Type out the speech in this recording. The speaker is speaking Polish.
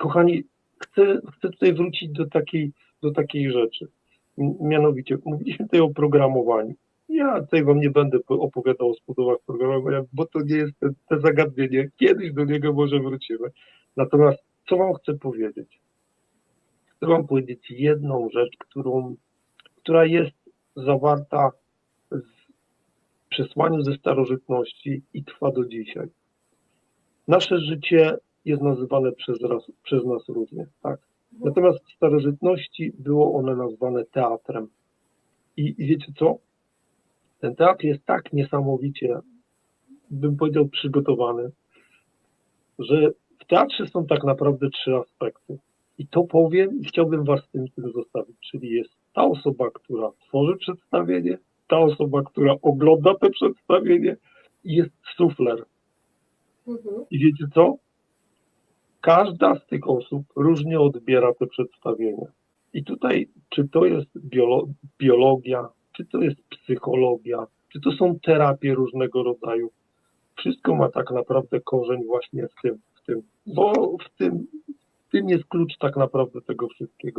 kochani, chcę, chcę tutaj wrócić do takiej, do takiej rzeczy. Mianowicie, mówiliśmy tutaj o programowaniu. Ja tutaj wam nie będę po- opowiadał o sposobach programowania, bo to nie jest te, te zagadnienie. Kiedyś do niego może wrócimy. Natomiast co wam chcę powiedzieć? Chcę wam powiedzieć jedną rzecz, którą, która jest zawarta w przesłaniu ze starożytności i trwa do dzisiaj. Nasze życie jest nazywane przez, raz, przez nas różnie, tak? Natomiast w starożytności było one nazwane teatrem. I, I wiecie co? Ten teatr jest tak niesamowicie, bym powiedział, przygotowany, że w teatrze są tak naprawdę trzy aspekty. I to powiem i chciałbym was z tym, tym zostawić. Czyli jest ta osoba, która tworzy przedstawienie, ta osoba, która ogląda to przedstawienie i jest sufler. Mhm. I wiecie co? Każda z tych osób różnie odbiera te przedstawienia. I tutaj, czy to jest biolo- biologia, czy to jest psychologia, czy to są terapie różnego rodzaju, wszystko ma tak naprawdę korzeń właśnie w tym, w tym bo w tym, w tym jest klucz tak naprawdę tego wszystkiego.